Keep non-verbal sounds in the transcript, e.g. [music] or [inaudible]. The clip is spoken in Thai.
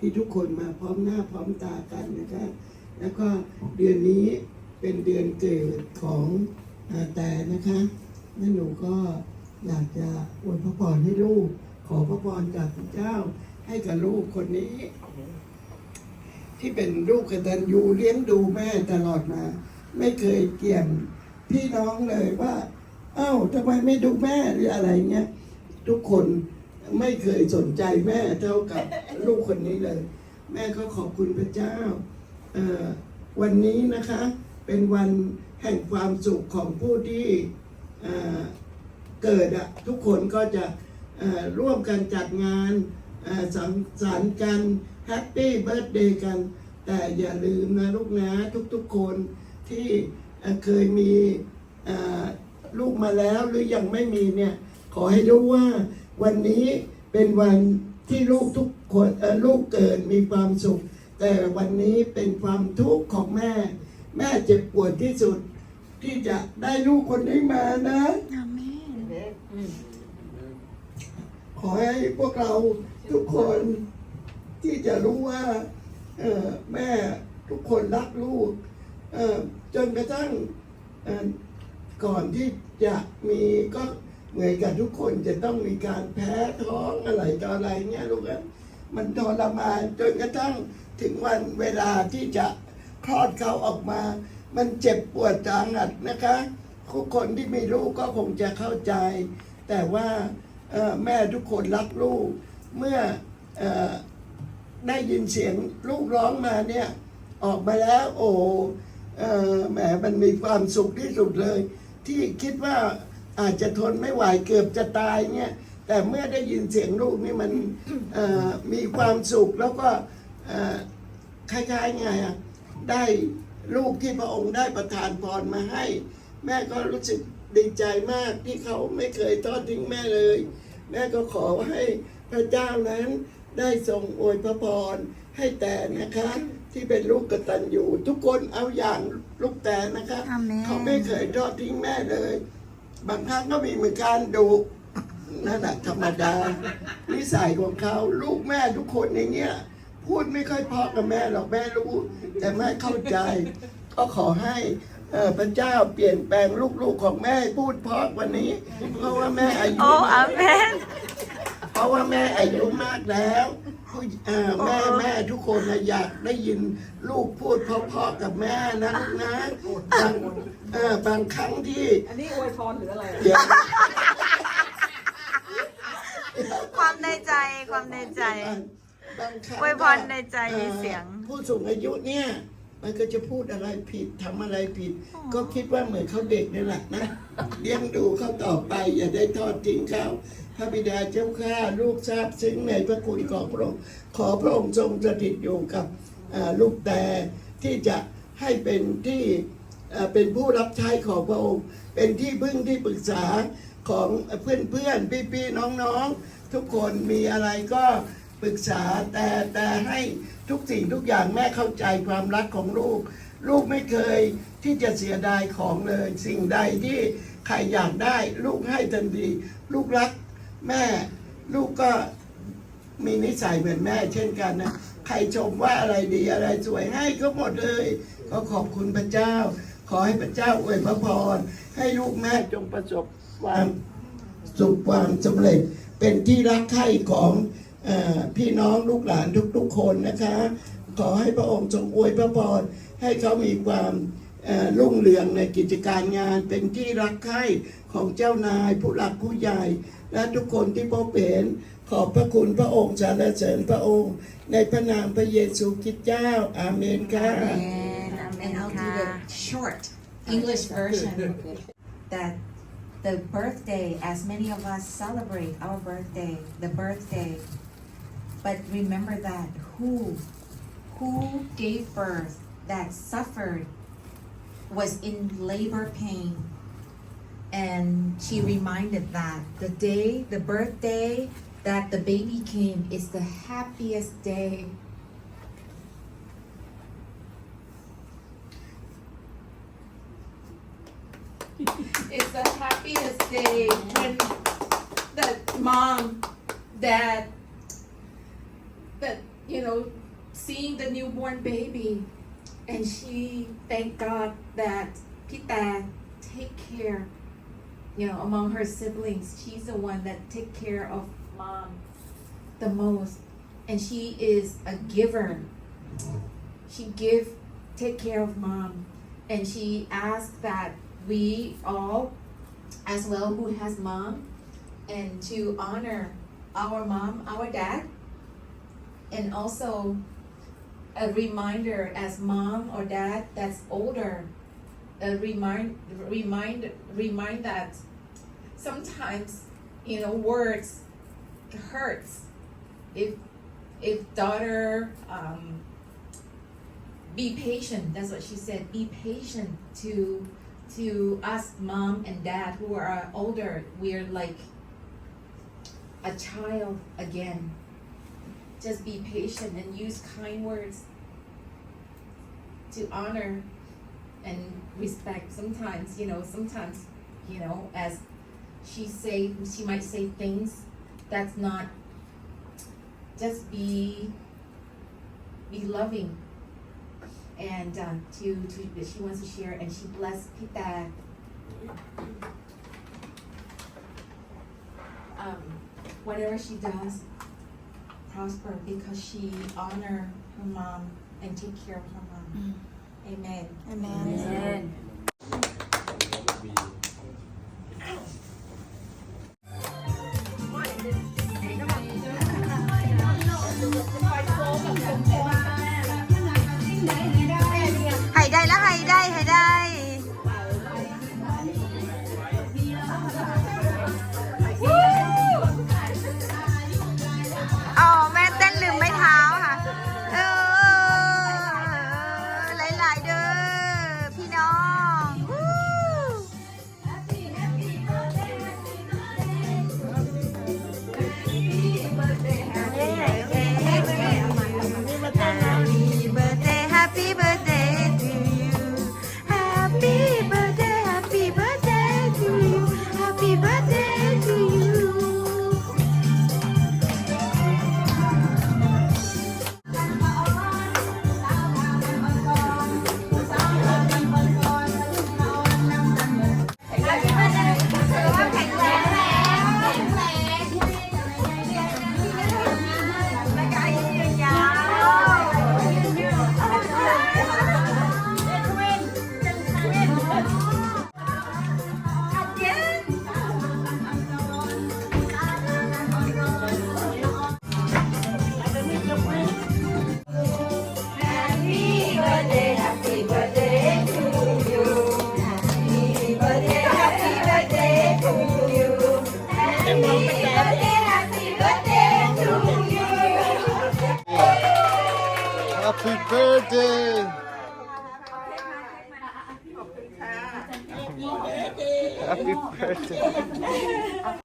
ที่ทุกคนมาพร้อมหน้าพร้อมตากันนะคะแล้วก็เดือนนี้เป็นเดือนเกิดของอแต่นะคะนั่นหนูก็อยากจะอวยพระพรให้ลูก ขอพระพรจากพระเจ้า ให้กับลูกคนนี้ ที่เป็นลูกกตัญญูเลี้ยงดูแม่ตลอดมา ไม่เคยเกี่ยงพี่น้องเลยว่า เอ้าทำไมไม่ดูแม่หรืออะไรเงี้ยทุกคน ไม่เคยสนใจแม่เท่ากับลูกคนนี้เลย แม่ก็ขอบคุณพระเจ้า วันนี้นะคะเป็นวันแห่งความสุขของผู้ที่เกิดอะทุกคนก็จะร่วมกันจัดงานสังสรรค์กันแฮปปี้เบิร์ดเดย์กัน แต่อย่าลืมนะลูกนะทุกๆคนที่เคยมีลูกมาแล้วหรือยังไม่มีเนี่ย ขอให้รู้ว่า วันนี้เป็นวันที่ลูกทุกคนเอ่อลูกเกิดมีความสุข แต่วันนี้เป็นความทุกข์ของแม่ แม่เจ็บปวดที่สุด ที่จะได้ลูกคนนี้มานะอาเมนขอให้พวกเราทุกคนที่จะรู้ว่าเอ่อแม่ทุกคนรักลูกเอ่อจนกระทั่งเอ่อก่อนที่จะมีก็ เหมือนกับทุกคนจะต้องมีการแพ้ท้องอะไรต่ออะไรเนี่ยลูกอะมันทรมานจนกระทั่งถึงวันเวลาที่จะคลอดเขาออกมา มันเจ็บปวดจางัดนะคะทุกคนที่มีลูกก็คงจะเข้าใจ แต่ว่าแม่ทุกคนรักลูก เมื่ออได้ยินเสียงลูกร้องมาเนี่ย ออกมาแล้ว โอ้เออแหมมันมีความสุขที่สุดเลย ที่คิดว่า อาจจะทนไม่ไหวเกือบจะตายเนี่ยแต่เมื่อได้ยินเสียงลูกนี่มันเอ่อมีความสุขแล้วก็เอ่อคล้ายๆไงอะได้ลูกที่พระองค์ได้ประทานพรมาให้ แม่ก็รู้สึกดีใจมากที่เขาไม่เคยทอดทิ้งแม่เลย แม่ก็ขอให้พระเจ้านั้นได้ทรงอวยพระพรให้แต่นะคะ ที่เป็นลูกกตัญญูทุกคนเอาอย่างลูกแต่นะคะอาเมนเขาไม่เคยทอดทิ้งแม่เลย บางครั้งก็มีเหมือนการดุนั่นแหะธรรมดา นิสัยของเขาลูกแม่ทุกคนอย่างเงี้ย พูดไม่ค่อยเพอกับแม่หรอกแม่รู้ แต่แม่เข้าใจ ก็ขอให้เอ่อพระเจ้าเปลี่ยนแปลงลูกๆของแม่ให้พูดเพราะกว่านี้ เพราะว่าแม่อายุโอ้อาเมนเพราะว่าแม่อายุมากแล้ว ผู้เอ่อแม่แม่ทุกคนน่ะอยากได้ยินลูกพูดเพราะๆกับแม่นะลูกนะบางเอ่อบางครั้งที่อันนี้อวยพรหรืออะไรอะเดี๋ยวความในใจความในใจบางครั้งอวยพรในใจอ่อเสียง ผู้สูงอายุเนี่ย มันก็จะพูดอะไรผิดทำอะไรผิด ก็คิดว่าเหมือนเขาเด็กนี่แหละนะเลี้ยงดูเขาต่อไป อย่าได้ทอดทิ้งเขาพระบิดาเจ้าข้าลูกทราบซึ้งในพระคุณของพระองค์ขอพระองค์ทรงสถิตอยู่กับอ่าลูกแต่ที่จะให้เป็นที่เอ่อเป็นผู้รับใช้ของพระองค์ เป็นที่พึ่งที่ปรึกษาของเพื่อนเพื่อนพี่พี่ๆน้องๆ ทุกคนมีอะไรก็ ปรึกษาแต่แต่ให้ทุกสิ่งทุกอย่างแม่เข้าใจความรักของลูก ลูกไม่เคยที่จะเสียดายของเลย สิ่งใดที่ใครอยากได้ ลูกให้ทันทีลูกรักแม่ลูกก็มีนิสัยเหมือนแม่ เช่นกันนะใครชมว่าอะไรดีอะไรสวยให้ก็หมดเลย ก็ขอบคุณพระเจ้า ขอให้พระเจ้าอวยพระพรให้ลูกแม่จงประสบความสุขความสำเร็จเป็นที่รักใคร่ของ พี่น้องลูกหลานทุกๆคนนะคะ ขอให้พระองค์ทรงอวยพระพรให้เขามีความรุ่งเรืองในกิจการงานเป็นที่รักใคร่ของเจ้านายผู้หลักผู้ใหญ่ และทุกคนที่พบเห็นขอบพระคุณพระองค์สรรเสริญพระองค์ ในพระนามพระเยซูคริสต์เจ้าอาเมนค่ะอเมนอาเม and I'll ค่ะ do the short English version that the birthday, as many of us celebrate our birthday, the birthday, but remember that who, who gave birth, that suffered, was in labor pain. And she reminded that the day, the birthday that the baby came is the happiest day [laughs] It's the happiest day when the mom, dad, that you know, seeing the newborn baby, and she thank God that Pita take care, you know, among her siblings, she's the one that take care of mom the most, and she is a giver. She give, take care of mom, and she asked that we all, as well, who has mom, and to honor our mom, our dad, and also a reminder as mom or dad that's older, a remind, remind, remind that sometimes, you know, words hurts. If, if daughter, um, be patient, that's what she said, be patient to, to us mom and dad who are older, we're like a child again. Just be patient and use kind words to honor and respect. Sometimes, you know, sometimes, you know, as she say, she might say things that's not. Just be, be loving. And uh, to, to, that she wants to share, and she blessed Pita. Um, whatever she does, prosper because she honor her mom and take care of her mom. Mm. Amen. Amen. ให้ birthday. ขอบคุณค่ะ Happy birthday.